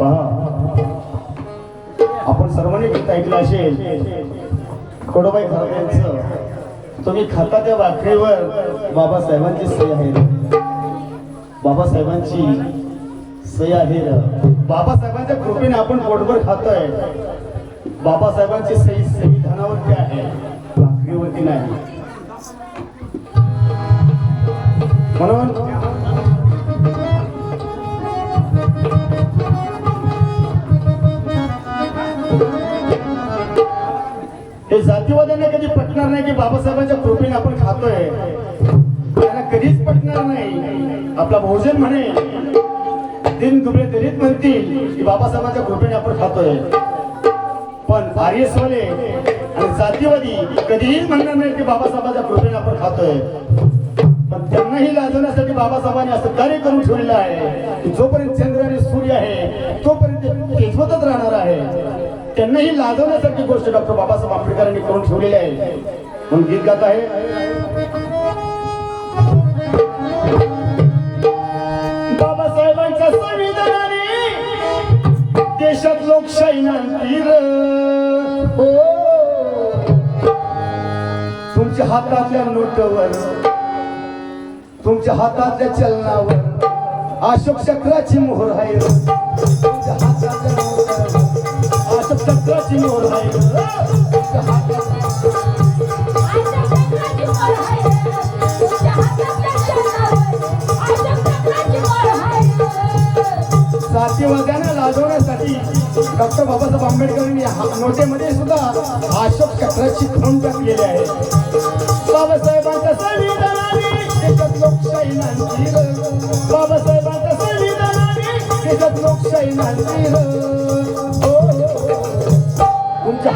पहा. आपण सर्वांनी गीत ऐकलं असेल कडोबाई खराब यांचं तुम्ही खाता त्या वाखरीवर बाबासाहेबांची सही आहे बाबासाहेबांची सही आहे बाबासाहेबांच्या कृपेने आपण पोटभर खातोय. बाबासाहेबांची सही संविधानावरती आहे? भाकरीवरती नाही. म्हणून जातीवाद्यांना कधी पटणार नाही की बाबासाहेबांच्या कृपेने आपण खातोय? त्यांना कधीच पटणार नाही. आपला भोजन म्हणे दिन दुबळे दलित म्हणतील की बाबासाहेबांच्या कृपेने आपण खातोय. पण आर्यसवाले आणि जातीवादी कधीही म्हणणार नाही की बाबासाहेबांच्या कृपेने आपण खातोय. पण त्यांनाही लाजवण्यासाठी बाबासाहेबांनी असं कार्य करून ठेवलेलं आहे की जोपर्यंत चंद्र आणि सूर्य आहे तोपर्यंत ही लाजवण्यासारखी गोष्ट डॉक्टर बाबासाहेब आंबेडकरांनी करून ठेवलेली आहे. म्हणून गीत गात आहे. बाबासाहेबांच्या संविधानाने देशात लोकशाही हो. तुमच्या हातातल्या नोटवर तुमच्या हातातल्या चलनावर अशोक चक्राची मोहर आहे. तुमच्या हातातल्या चक्राची मोहर आहे. लाजवण्यासाठी डॉक्टर बाबासाहेब आंबेडकरांनी नोटेमध्ये सुद्धा अशोक चक्राची खून टाकलेली आहे. बाबासाहेबांच्या संविधानाने देशात लोकशाही नांदली. बाबासाहेबांच्या संविधानाने देशात लोकशाही नांदली.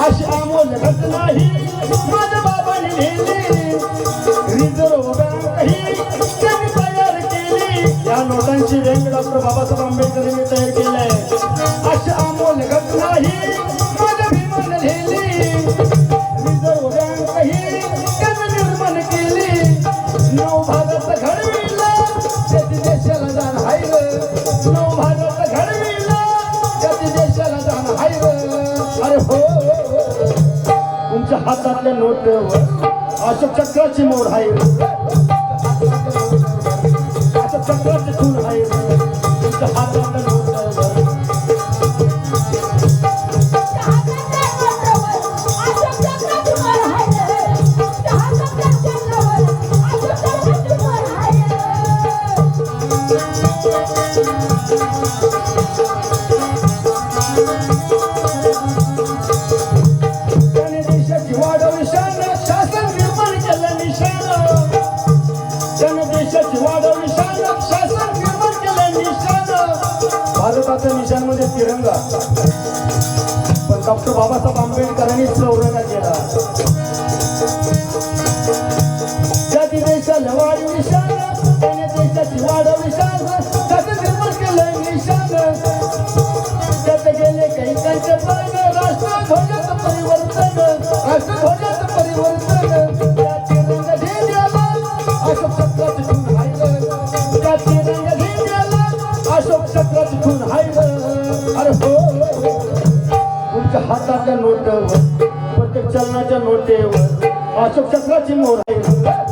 अशा अमोल नाही. ही माझ्या बाबांनी लिहिली रिझर्व बँक ही त्यांनी तयार केली. या नोटांची व्यंग डॉक्टर बाबासाहेब आंबेडकर यांनी तयार केलंय अशा अमोल नाही. माझ्या भीमाने लिहिली रिझर्व बँक ही त्यांनी निर्माण केली. नऊ भागाचं घडविलं. त्याची हातातल्या नोट अशोक चक्राची मोड आहे. अशोक चक्राची खून आहे. भारताच्या निशाणमध्ये तिरंगा पण डॉक्टर बाबासाहेब आंबेडकरांनी चौरंगा केला. त्या देशाला वाढवली विशाल त्याने देशाची वाढवली विशाल. हाताच्या नोटवर प्रत्येक चलनाच्या नोटेवर अशोक चक्राची मोर आहे.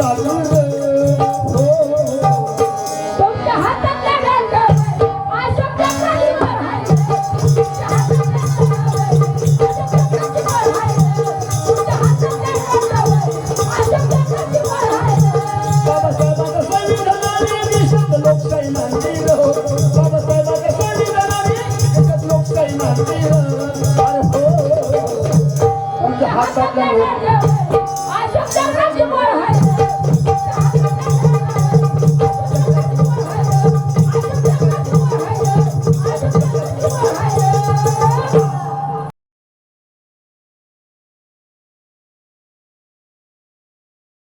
I'm হাত